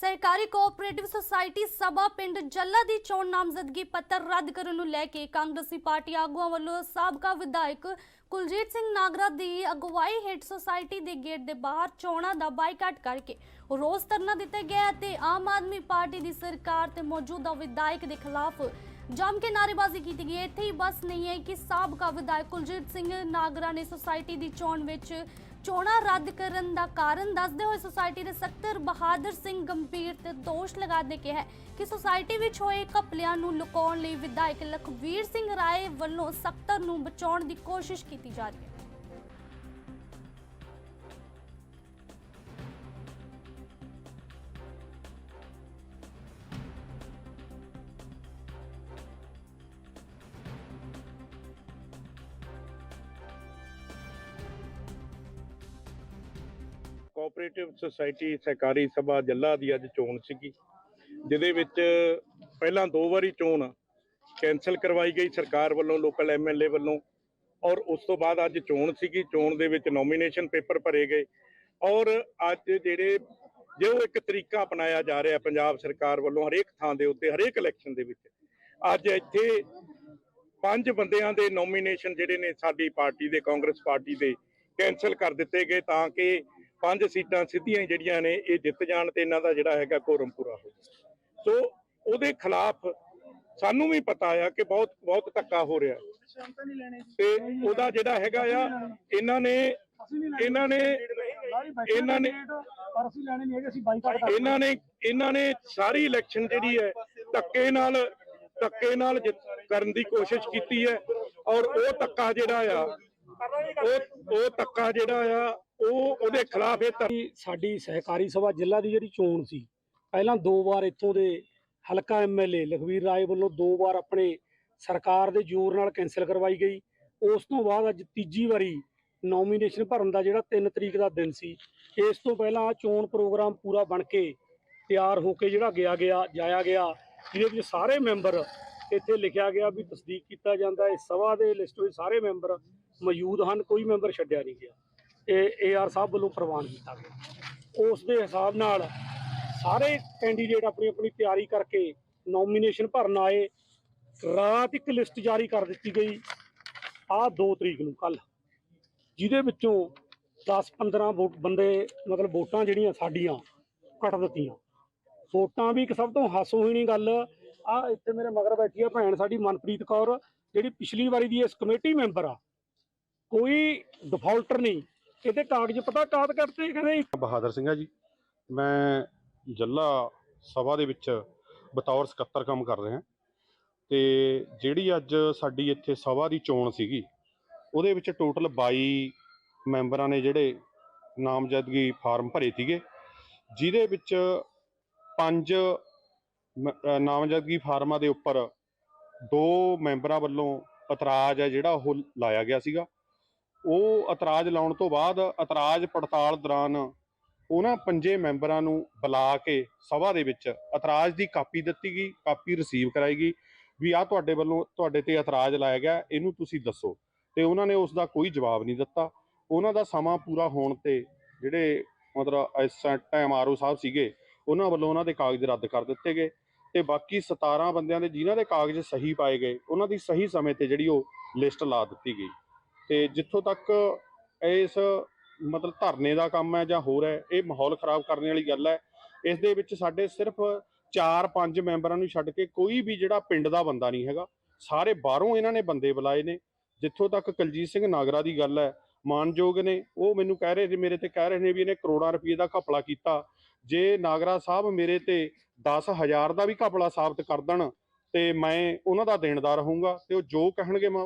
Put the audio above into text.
ਸਹਿਕਾਰੀ cooperative society ਸਭਾ ਪਿੰਡ ਜੱਲਾ ਦੀ ਚੋਣ ਨਾਮਜ਼ਦਗੀ ਪੱਤਰ ਰੱਦ ਕਰਨ ਨੂੰ ਲੈ ਕੇ ਕਾਂਗਰਸੀ ਪਾਰਟੀ ਆਗੂਆਂ ਵੱਲੋਂ ਸਾਬਕਾ ਵਿਧਾਇਕ ਕੁਲਜੀਤ ਸਿੰਘ ਨਾਗਰਾ ਦੀ ਅਗਵਾਈ ਹੇਠ ਸੁਸਾਇਟੀ ਦੇ ਗੇਟ ਦੇ ਬਾਹਰ ਚੋਣਾਂ ਦਾ ਬਾਈਕਾਟ ਕਰਕੇ ਰੋਸ ਧਰਨਾ ਦਿੱਤਾ ਗਿਆ ਤੇ ਆਮ ਆਦਮੀ ਪਾਰਟੀ ਦੀ ਸਰਕਾਰ ਤੇ ਮੌਜੂਦਾ ਵਿਧਾਇਕ ਦੇ ਖਿਲਾਫ ਜੰਮ ਕੇ ਨਾਅਰੇਬਾਜ਼ੀ ਕੀਤੀ ਗਈ। ਇੱਥੇ ਹੀ ਬਸ ਨਹੀਂ ਹੈ ਕਿ ਸਾਬਕਾ ਵਿਧਾਇਕ ਕੁਲਜੀਤ ਸਿੰਘ ਨਾਗਰਾ ਨੇ ਸੁਸਾਇਟੀ ਦੀ ਚੋਣ ਵਿੱਚ ਚੋਣਾਂ ਰੱਦ ਕਰਨ ਦਾ ਕਾਰਨ ਦੱਸਦੇ ਹੋਏ ਸੁਸਾਇਟੀ ਦੇ ਸਕੱਤਰ ਬਹਾਦਰ ਸਿੰਘ ਗੰਭੀਰ ਤੇ ਦੋਸ਼ ਲਗਾਉਂਦੇ ਕਿਹਾ ਕਿ ਸੁਸਾਇਟੀ ਵਿੱਚ ਹੋਏ ਘਪਲਿਆਂ ਨੂੰ ਲੁਕਾਉਣ ਲਈ ਵਿਧਾਇਕ ਲਖਵੀਰ ਸਿੰਘ ਰਾਏ ਵੱਲੋਂ ਸਕੱਤਰ ਨੂੰ ਬਚਾਉਣ ਦੀ ਕੋਸ਼ਿਸ਼ ਕੀਤੀ ਜਾ ਰਹੀ ਹੈ। ਕੋਆਪਰੇਟਿਵ ਸੁਸਾਇਟੀ ਸਹਿਕਾਰੀ ਸਭਾ ਜੱਲਾ ਦੀ ਅੱਜ ਚੋਣ ਸੀਗੀ, ਜਿਹਦੇ ਵਿੱਚ ਪਹਿਲਾਂ ਦੋ ਵਾਰੀ ਚੋਣ ਕੈਨਸਲ ਕਰਵਾਈ ਗਈ ਸਰਕਾਰ ਵੱਲੋਂ ਲੋਕਲ ਐਮਐਲਏ ਵੱਲੋਂ, ਔਰ ਉਸ ਤੋਂ ਬਾਅਦ ਅੱਜ ਚੋਣ ਸੀਗੀ, ਚੋਣ ਦੇ ਵਿੱਚ ਨੋਮੀਨੇਸ਼ਨ ਪੇਪਰ ਭਰੇ ਗਏ, ਔਰ ਅੱਜ ਜਿਹੜੇ, ਜੋ ਇੱਕ ਤਰੀਕਾ ਅਪਣਾਇਆ ਜਾ ਰਿਹਾ ਪੰਜਾਬ ਸਰਕਾਰ ਵੱਲੋਂ ਹਰੇਕ ਥਾਂ ਦੇ ਉੱਤੇ, ਹਰੇਕ ਇਲੈਕਸ਼ਨ ਦੇ ਵਿੱਚ, ਅੱਜ ਇੱਥੇ ਪੰਜ ਬੰਦਿਆਂ ਦੇ ਨੋਮੀਨੇਸ਼ਨ ਜਿਹੜੇ ਨੇ ਸਾਡੀ ਪਾਰਟੀ ਦੇ, ਕਾਂਗਰਸ ਪਾਰਟੀ ਦੇ ਕੈਨਸਲ ਕਰ ਦਿੱਤੇ ਗਏ ਤਾਂ ਕਿ ਪੰਜ ਸੀਟਾਂ ਸਿੱਧੀਆਂ ਹੀ ਜਿਹੜੀਆਂ ਨੇ ਇਹ ਜਿੱਤ ਜਾਣ ਤੇ ਇਹਨਾਂ ਦਾ ਜਿਹੜਾ ਹੈਗਾ ਕੋਰਮ ਪੂਰਾ ਹੋ ਸੋ ਉਹਦੇ ਖਿਲਾਫ ਸਾਨੂੰ ਵੀ ਪਤਾ ਆ ਕਿ ਬਹੁਤ ਬਹੁਤ ਧੱਕਾ ਹੋ ਰਿਹਾ। ਤੇ ਉਹਦਾ ਜਿਹੜਾ ਹੈਗਾ ਆ ਇਹਨਾਂ ਨੇ ਇਹਨਾਂ ਨੇ ਇਹਨਾਂ ਨੇ ਪਰ ਅਸੀਂ ਲੈਣੇ ਨਹੀਂ ਹੈਗੇ ਅਸੀਂ ਬਾਈਕਾਟ ਕਰ ਇਹਨਾਂ ਨੇ ਇਹਨਾਂ ਨੇ ਸਾਰੀ ਇਲੈਕਸ਼ਨ ਜਿਹੜੀ ਹੈ ਧੱਕੇ ਨਾਲ ਧੱਕੇ ਨਾਲ ਜਿੱਤ ਕਰਨ ਦੀ ਕੋਸ਼ਿਸ਼ ਕੀਤੀ ਹੈ। ਔਰ ਉਹ ਧੱਕਾ ਜਿਹੜਾ ਆ ਉਹ ਉਹ ਧੱਕਾ ਜਿਹੜਾ ਆ ਉਹ ਉਹਦੇ ਖਿਲਾਫ ਇਹ ਧਰ- ਸਾਡੀ ਸਹਿਕਾਰੀ ਸਭਾ ਜ਼ਿਲ੍ਹਾ ਦੀ ਜਿਹੜੀ ਚੋਣ ਸੀ, ਪਹਿਲਾਂ ਦੋ ਵਾਰ ਇੱਥੋਂ ਦੇ ਹਲਕਾ ਐਮਐਲਏ ਲਖਵੀਰ ਰਾਏ ਵੱਲੋਂ ਦੋ ਵਾਰ ਆਪਣੇ ਸਰਕਾਰ ਦੇ ਜ਼ੋਰ ਨਾਲ ਕੈਨਸਲ ਕਰਵਾਈ ਗਈ। ਉਸ ਤੋਂ ਬਾਅਦ ਅੱਜ ਤੀਜੀ ਵਾਰੀ ਨੋਮੀਨੇਸ਼ਨ ਭਰਨ ਦਾ ਜਿਹੜਾ 3 ਤਰੀਕ ਦਾ ਦਿਨ ਸੀ, ਇਸ ਤੋਂ ਪਹਿਲਾਂ ਆਹ ਚੋਣ ਪ੍ਰੋਗਰਾਮ ਪੂਰਾ ਬਣ ਕੇ ਤਿਆਰ ਹੋ ਕੇ ਜਿਹੜਾ ਗਿਆ ਗਿਆ, ਜਾਇਆ ਗਿਆ, ਜਿਹਦੇ ਵਿੱਚ ਸਾਰੇ ਮੈਂਬਰ ਇੱਥੇ ਲਿਖਿਆ ਗਿਆ ਵੀ ਤਸਦੀਕ ਕੀਤਾ ਜਾਂਦਾ ਹੈ। ਸਭਾ ਦੇ ਲਿਸਟ ਵਿੱਚ ਸਾਰੇ ਮੈਂਬਰ ਮੌਜੂਦ ਹਨ, ਕੋਈ ਮੈਂਬਰ ਛੱਡਿਆ ਨਹੀਂ ਗਿਆ। ਇਹ ਏਆਰ ਸਾਹਿਬ ਵੱਲੋਂ ਪ੍ਰਵਾਨ ਕੀਤਾ ਗਿਆ। ਉਸ ਦੇ ਹਿਸਾਬ ਨਾਲ ਸਾਰੇ ਕੈਂਡੀਡੇਟ ਆਪਣੀ ਆਪਣੀ ਤਿਆਰੀ ਕਰਕੇ ਨੋਮੀਨੇਸ਼ਨ ਭਰਨ ਆਏ। ਰਾਤ ਇੱਕ ਲਿਸਟ ਜਾਰੀ ਕਰ ਦਿੱਤੀ ਗਈ। ਆਹ 2 ਤਰੀਕ ਨੂੰ ਕੱਲ ਜਿਹਦੇ ਵਿੱਚੋਂ 10-15 ਵੋਟ ਬੰਦੇ, ਮਤਲਬ ਵੋਟਾਂ ਜਿਹੜੀਆਂ ਸਾਡੀਆਂ, ਕੱਟ ਦਿੱਤੀਆਂ। ਵੋਟਾਂ ਵੀ ਇੱਕ ਸਭ ਤੋਂ ਹਾਸੋਹੀਣੀ ਗੱਲ। ਆ ਇੱਥੇ ਮੇਰੇ ਮਗਰ ਬੈਠੀ ਆ ਭੈਣ ਸਾਡੀ ਮਨਪ੍ਰੀਤ ਕੌਰ, ਜਿਹੜੀ ਪਿਛਲੀ ਵਾਰੀ ਦੀ ਇਸ ਕਮੇਟੀ ਮੈਂਬਰ ਆ। ਕੋਈ ਡਿਫਾਲਟਰ ਨਹੀਂ। ਇਹਦੇ ਕਾਗਜ਼ ਪਤਾ ਕਾਦ ਕਰਤੇ ਕਹਿੰਦੇ ਬਹਾਦਰ ਸਿੰਘ ਜੀ। ਮੈਂ ਜੱਲਾ ਸਭਾ ਦੇ ਵਿੱਚ ਬਤੌਰ ਸਕੱਤਰ ਕੰਮ ਕਰ ਰਿਹਾ। ਤੇ ਜਿਹੜੀ ਅੱਜ ਸਾਡੀ ਇੱਥੇ ਸਭਾ ਦੀ ਚੋਣ ਸੀਗੀ, ਉਹਦੇ ਵਿੱਚ ਟੋਟਲ 22 ਮੈਂਬਰਾਂ ਨੇ ਜਿਹੜੇ ਨਾਮਜ਼ਦਗੀ ਫਾਰਮ ਭਰੇ ਸੀਗੇ, ਜਿਹਦੇ ਵਿੱਚ ਪੰਜ ਮ- ਨਾਮਜ਼ਦਗੀ ਫਾਰਮਾਂ ਦੇ ਉੱਪਰ ਦੋ ਮੈਂਬਰਾਂ ਵੱਲੋਂ ਇਤਰਾਜ਼ ਹੈ ਜਿਹੜਾ ਉਹ ਲਾਇਆ ਗਿਆ ਸੀਗਾ। ਉਹ ਇਤਰਾਜ਼ ਲਾਉਣ ਤੋਂ ਬਾਅਦ ਇਤਰਾਜ਼ ਪੜਤਾਲ ਦੌਰਾਨ ਉਹਨਾਂ ਪੰਜੇ ਮੈਂਬਰਾਂ ਨੂੰ ਬੁਲਾ ਕੇ ਸਭਾ ਦੇ ਵਿੱਚ ਇਤਰਾਜ਼ ਦੀ ਕਾਪੀ ਦਿੱਤੀ ਗਈ, ਕਾਪੀ ਰਿਸੀਵ ਕਰਾਈ ਗਈ ਵੀ ਆ ਤੁਹਾਡੇ ਵੱਲੋਂ ਤੁਹਾਡੇ ਤੇ ਇਤਰਾਜ਼ ਲਾਇਆ ਗਿਆ, ਇਹਨੂੰ ਤੁਸੀਂ ਦੱਸੋ। ਤੇ ਉਹਨਾਂ ਨੇ ਉਸ ਦਾ ਕੋਈ ਜਵਾਬ ਨਹੀਂ ਦਿੱਤਾ। ਉਹਨਾਂ ਦਾ ਸਮਾਂ ਪੂਰਾ ਹੋਣ ਤੇ ਜਿਹੜੇ ਮਤਲਬ ਇਸ ਟਾਈਮ ਆਰਓ ਸਾਹਿਬ ਸੀਗੇ, ਉਹਨਾਂ ਵੱਲੋਂ ਉਹਨਾਂ ਦੇ ਕਾਗਜ਼ ਰੱਦ ਕਰ ਦਿੱਤੇ ਗਏ ਤੇ ਬਾਕੀ 17 ਬੰਦਿਆਂ ਦੇ ਜਿਨ੍ਹਾਂ ਦੇ ਕਾਗਜ਼ ਸਹੀ ਪਾਏ ਗਏ, ਉਹਨਾਂ ਦੀ ਸਹੀ ਸਮੇਂ ਤੇ ਜਿਹੜੀ ਉਹ ਲਿਸਟ ਲਾ ਦਿੱਤੀ ਗਈ। ਤੇ ਜਿੱਥੋਂ ਤੱਕ ਇਸ ਮਤਲਬ ਧਰਨੇ ਦਾ ਕੰਮ ਹੈ ਜਾਂ ਹੋਰ ਹੈ, ਇਹ ਮਾਹੌਲ ਖਰਾਬ ਕਰਨ ਵਾਲੀ ਗੱਲ ਹੈ। ਇਸ ਦੇ ਵਿੱਚ ਸਾਡੇ ਸਿਰਫ 4-5 ਮੈਂਬਰਾਂ ਨੂੰ ਛੱਡ ਕੇ ਕੋਈ ਵੀ ਜਿਹੜਾ ਪਿੰਡ ਦਾ ਬੰਦਾ ਨਹੀਂ ਹੈਗਾ, ਸਾਰੇ ਬਾਹਰੋਂ ਇਹਨਾਂ ਨੇ ਬੰਦੇ ਬੁਲਾਏ ਨੇ। ਜਿੱਥੋਂ ਤੱਕ ਕੁਲਜੀਤ ਸਿੰਘ ਨਾਗਰਾ ਦੀ ਗੱਲ ਹੈ, ਮਾਨਯੋਗ ਨੇ, ਉਹ ਮੈਨੂੰ ਕਹਿ ਰਹੇ ਨੇ ਮੇਰੇ ਤੇ ਕਹਿ ਰਹੇ ਨੇ ਵੀ ਇਹਨੇ ਕਰੋੜਾਂ ਰੁਪਏ ਦਾ ਘਪਲਾ ਕੀਤਾ। ਜੇ ਨਾਗਰਾ ਸਾਹਿਬ ਮੇਰੇ ਤੇ 10000 ਦਾ ਵੀ ਘਪਲਾ ਸਾਬਤ ਕਰ ਦੇਣ ਤੇ ਮੈਂ ਉਹਨਾਂ ਦਾ ਦੇਣਦਾਰ ਹੋਊਂਗਾ ਤੇ ਉਹ ਜੋ ਕਹਿਣਗੇ ਮੈਂ